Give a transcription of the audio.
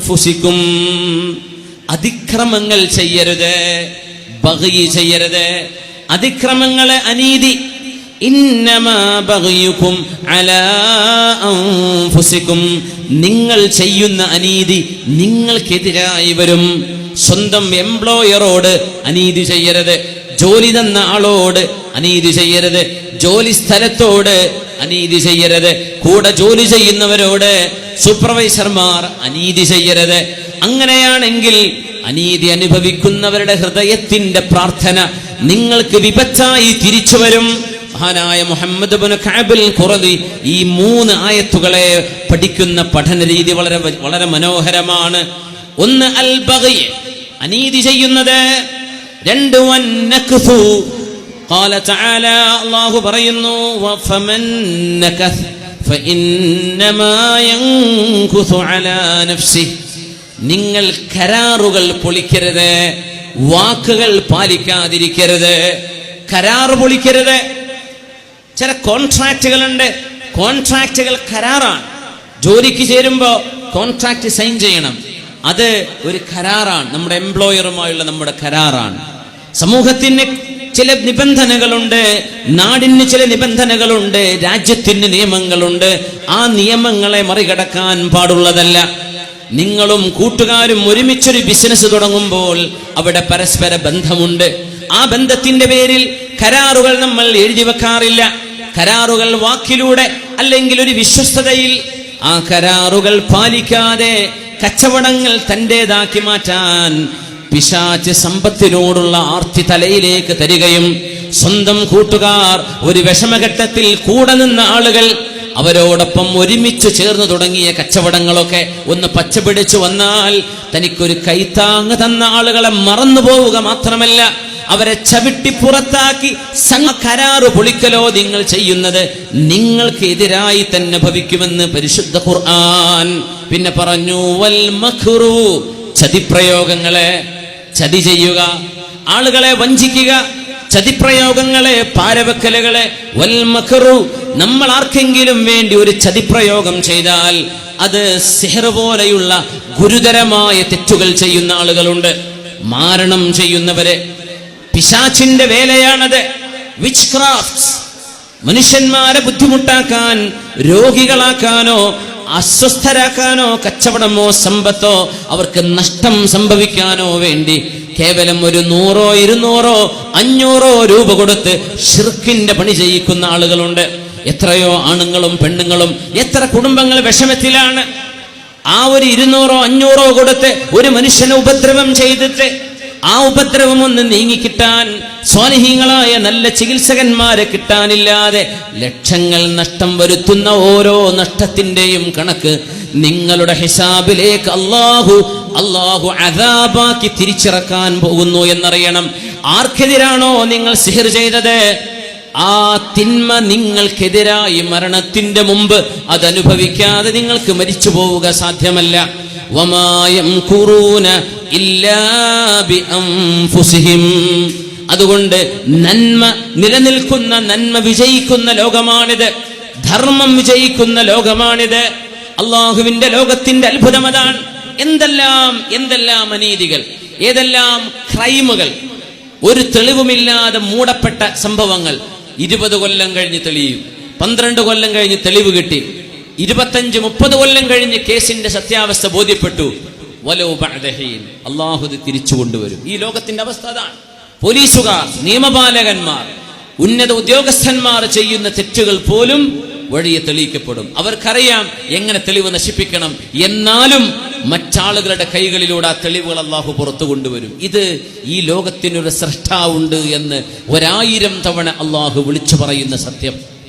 അൻഫുസിക്കും. അതിക്രമങ്ങൾ ചെയ്യരുത്. ബഹി ചെയ്യരുത്. അതിക്രമങ്ങളെ അനീതി. നിങ്ങൾ ചെയ്യുന്ന അനീതി നിങ്ങൾക്കെതിരായി വരും. സ്വന്തം എംപ്ലോയറോട് അനീതി ചെയ്യരുത്. ജോലി തന്ന ആളോട് അനീതി ചെയ്യരുത്. ജോലി സ്ഥലത്തോട് അനീതി ചെയ്യരുത്. കൂടെ ജോലി ചെയ്യുന്നവരോട് സൂപ്പർവൈസർമാർ അനീതി ചെയ്യരുത്. അങ്ങനെയാണെങ്കിൽ അനീതി അനുഭവിക്കുന്നവരുടെ ഹൃദയത്തിന്റെ പ്രാർത്ഥന നിങ്ങൾക്ക് വിപച്ചായി തിരിച്ചു വരും. മഹാനായ മുഹമ്മദ് ബിൻ ഖുറദി ഈ മൂന്ന് ആയത്തുകളെ പഠിക്കുന്ന പഠന രീതി വളരെ വളരെ മനോഹരമാണ്. ഒന്ന് അൽ അനീതി ചെയ്യുന്നത്. രണ്ട് വൻ قال تعالى الله പറയുന്നു وفمن نكث فإنما ينكث على نفسه നിങ്ങൾ കരാറുകൾ പൊളിക്കരുത് വാക്കുകൾ പാലിക്കാതിരിക്കരുത് കരാറ് പൊളിക്കരുത് ചില കോൺട്രാക്റ്റുകളുണ്ട് കോൺട്രാക്റ്റുകൾ കരാറാണ് ജോലിക്ക് ചേരുമ്പോൾ കോൺട്രാക്ട് സൈൻ ചെയ്യണം അത് ഒരു കരാറാണ് നമ്മുടെ എംപ്ലോയറുമായുള്ള നമ്മുടെ കരാറാണ് സമൂഹത്തിന് ചില നിബന്ധനകളുണ്ട് നാടിന് ചില നിബന്ധനകളുണ്ട് രാജ്യത്തിന് നിയമങ്ങളുണ്ട്. ആ നിയമങ്ങളെ മറികടക്കാൻ പാടുള്ളതല്ല. നിങ്ങളും കൂട്ടുകാരും ഒരുമിച്ചൊരു ബിസിനസ് തുടങ്ങുമ്പോൾ അവിടെ പരസ്പര ബന്ധമുണ്ട്. ആ ബന്ധത്തിന്റെ പേരിൽ കരാറുകൾ നമ്മൾ എഴുതി വെക്കാറില്ല. കരാറുകൾ വാക്കിലൂടെ അല്ലെങ്കിൽ ഒരു വിശ്വസ്തതയിൽ ആ കരാറുകൾ പാലിക്കാതെ കച്ചവടങ്ങൾ തന്റെതാക്കി മാറ്റാൻ പിശാച്ച് സമ്പത്തിനോടുള്ള ആർത്തി തലയിലേക്ക് തരികയും സ്വന്തം കൂട്ടുകാർ ഒരു വിഷമഘട്ടത്തിൽ കൂടെ നിന്ന ആളുകൾ അവരോടൊപ്പം ഒരുമിച്ച് ചേർന്ന് തുടങ്ങിയ കച്ചവടങ്ങളൊക്കെ ഒന്ന് പച്ചപിടിച്ചു വന്നാൽ തനിക്കൊരു കൈത്താങ് തന്ന ആളുകളെ മറന്നു പോവുക മാത്രമല്ല അവരെ ചവിട്ടി പുറത്താക്കി കരാറ് പൊളിക്കലോ നിങ്ങൾ ചെയ്യുന്നത് നിങ്ങൾക്ക് എതിരായി തന്നെ ഭവിക്കുമെന്ന് പരിശുദ്ധ ഖുർആൻ പിന്നെ പറഞ്ഞു വൽ മഖ്റു ചതിപ്രയോഗങ്ങളെ ചതി ചെയ്യുക ആളുകളെ വഞ്ചിക്കുക ചതിപ്രയോഗങ്ങളെ പാരവെക്കലുകളെ വൽമഖറു നമ്മൾ ആർക്കെങ്കിലും വേണ്ടി ഒരു ചതിപ്രയോഗം ചെയ്താൽ അത് സിഹർ പോലെയുള്ള ഗുരുതരമായ തെറ്റുകൾ ചെയ്യുന്ന ആളുകളുണ്ട്. മാരണം ചെയ്യുന്നവരെ. പിശാച്ചിന്റെ വേലയാണത്. വിച്ച് ക്രാഫ്റ്റ്സ് മനുഷ്യന്മാരെ ബുദ്ധിമുട്ടാക്കാൻ രോഗികളാക്കാനോ അസ്വസ്ഥരാക്കാനോ കച്ചവടമോ സമ്പത്തോ അവർക്ക് നഷ്ടം സംഭവിക്കാനോ വേണ്ടി കേവലം ഒരു നൂറോ ഇരുന്നൂറോ അഞ്ഞൂറോ രൂപ കൊടുത്ത് ഷിർക്കിന്റെ പണി ചെയ്യിക്കുന്ന ആളുകളുണ്ട്. എത്രയോ ആണുങ്ങളും പെണ്ണുങ്ങളും എത്ര കുടുംബങ്ങൾ വിഷമത്തിലാണ്. ആ ഒരു ഇരുന്നൂറോ അഞ്ഞൂറോ കൊടുത്ത് ഒരു മനുഷ്യനെ ഉപദ്രവം ചെയ്തിട്ട് ആ ഉപദ്രവം ഒന്ന് നീങ്ങിക്കിട്ടാൻ സ്വാലിഹീങ്ങളായ നല്ല ചികിത്സകന്മാരെ കിട്ടാനില്ലാതെ ലക്ഷങ്ങൾ നഷ്ടം വരുത്തുന്ന ഓരോ നഷ്ടത്തിന്റെയും കണക്ക് നിങ്ങളുടെ ഹിസാബിലേക്ക് അള്ളാഹു അള്ളാഹു അതാബാക്കി തിരിച്ചിറക്കാൻ പോകുന്നു എന്നറിയണം. ആർക്കെതിരാണോ നിങ്ങൾ സിഹിർ ചെയ്തത്? ആ തിന്മ നിങ്ങൾക്കെതിരായി മരണത്തിന്റെ മുമ്പ് അതനുഭവിക്കാതെ നിങ്ങൾക്ക് മരിച്ചു പോവുക സാധ്യമല്ല. വമായം കുറൂന അതുകൊണ്ട് നന്മ നിലനിൽക്കുന്ന നന്മ വിജയിക്കുന്ന ലോകമാണിത്. ധർമ്മം വിജയിക്കുന്ന ലോകമാണിത്. അള്ളാഹുവിന്റെ ലോകത്തിന്റെ അത്ഭുതം അതാണ്. എന്തെല്ലാം എന്തെല്ലാം അനീതികൾ ഏതെല്ലാം ക്രൈമുകൾ ഒരു തെളിവുമില്ലാതെ മൂടപ്പെട്ട സംഭവങ്ങൾ ഇരുപത് കൊല്ലം കഴിഞ്ഞ് തെളിയും പന്ത്രണ്ട് കൊല്ലം കഴിഞ്ഞ് തെളിവ് കിട്ടി ഇരുപത്തഞ്ച് മുപ്പത് കൊല്ലം കഴിഞ്ഞ് കേസിന്റെ സത്യാവസ്ഥ ബോധ്യപ്പെട്ടു. അള്ളാഹു തിരിച്ചു കൊണ്ടുവരും. ഈ ലോകത്തിന്റെ അവസ്ഥ അതാണ്. പോലീസുകാർ നിയമപാലകന്മാർ ഉന്നത ഉദ്യോഗസ്ഥന്മാർ ചെയ്യുന്ന തെറ്റുകൾ പോലും വഴിയെ തെളിയിക്കപ്പെടും. അവർക്കറിയാം എങ്ങനെ തെളിവ് നശിപ്പിക്കണം. എന്നാലും മറ്റാളുകളുടെ കൈകളിലൂടെ ആ തെളിവുകൾ അള്ളാഹു പുറത്തു കൊണ്ടുവരും. ഇത് ഈ ലോകത്തിനൊരു സൃഷ്ടാവുണ്ട് എന്ന് ഒരായിരം തവണ അള്ളാഹു വിളിച്ചു പറയുന്ന സത്യം.